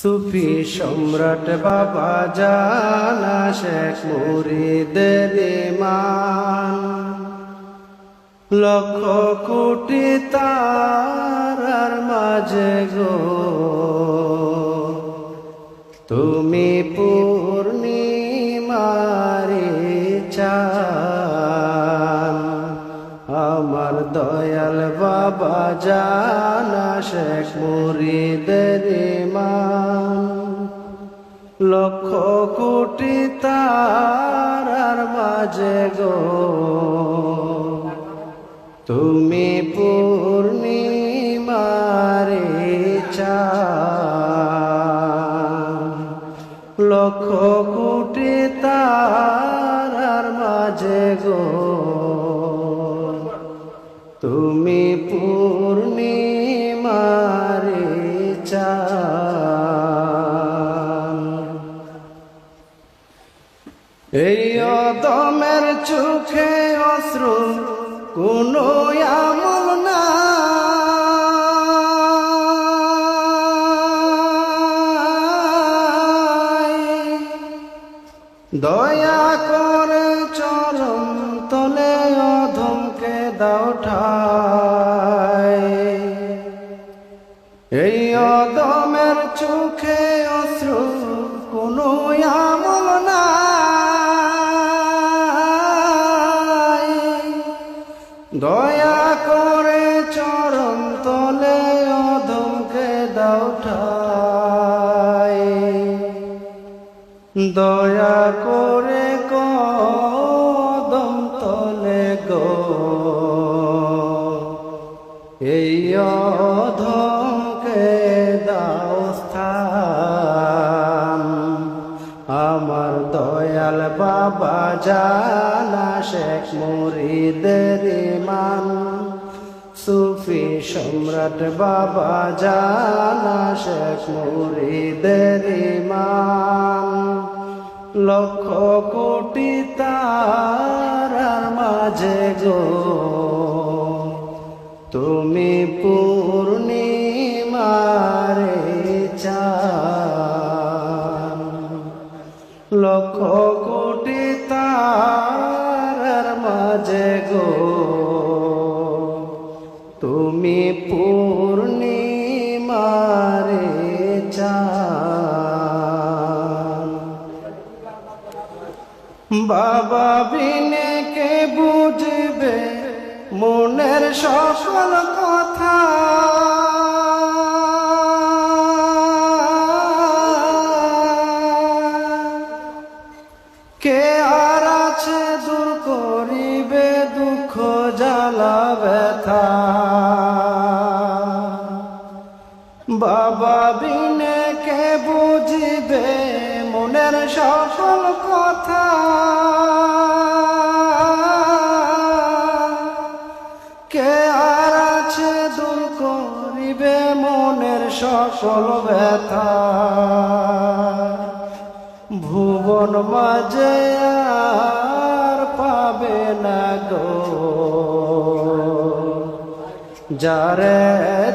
সুফি সম্রাট বাবা জানা শেখ মুরিদের মান লক্ষ কোটি তারার মাঝে গো। তুমি পূর্ণিমারে চান, আমার দয়াল বাবা জানা শেখ মুরিদের মান লক্ষ কোটি তারার মাঝে গো। তুমি পূর্ণিমারে চান লক্ষ কোটি তারার মাঝে গো। তুমি পূর্ণিমারে চান এই অদমের চোখে অশ্রু কোনো আমল না দয়া করে চরম তলে অধমকে দাও ঠাই। এই অদমের চোখে অশ্রু দয়া করে চরণ তলে অধমকে দাও দয়া করে কদম তলে গো। এই অধমকে দাও স্থান। আমার দয়াল বাবা জানা শেখ মুরিদের সম্রাট বাবা জানা শেখ মুরিদের মান লক্ষ কোটি তারার মাঝে গো। তুমি পূর্ণিমারে চা লক্ষ বাবা বিনে কে বুঝবে মনের সকল কথা? কে আর আছে দূর করিবে দুঃখ, জ্বালা, ব্যথা? বাবা বিনে কে বুঝবে মনের সকল কথা? সকল ব্যথা। ভুবন মাঝে আর পাবে না গো। যারে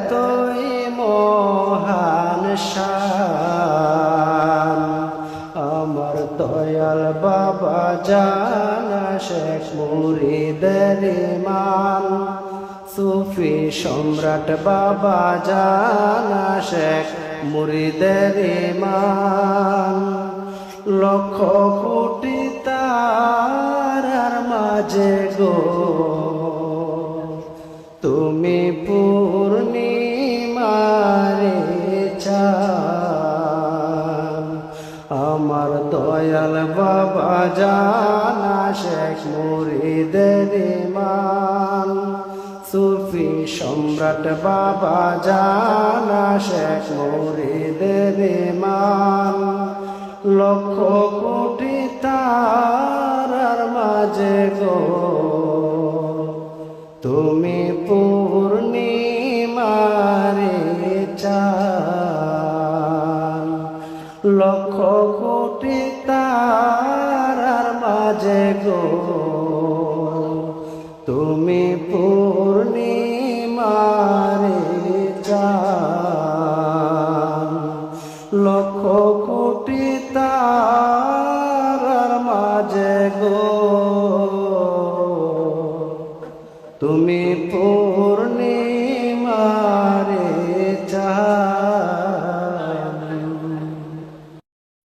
তুই মহান শান, আমার দয়াল বাবা জানা, শেখ মুরিদের মান সুফি সম্রাট বাবা জানা শেখ মুরিদের মান লক্ষ কোটি তারার মাঝে গো। তুমি পূর্ণিমারে চান। আমার দয়াল বাবা জানা শেখ মুরিদের মান সুফি সম্রাট বাবা জানা শেখ মুরিদের মান লক্ষ কোটি তারার মাঝে গো। তুমি পূর্ণিমারে চান। লক্ষ কোটি তারার মাঝে গো। লক্ষ কোটি তার মাঝে গো। তুমি পুর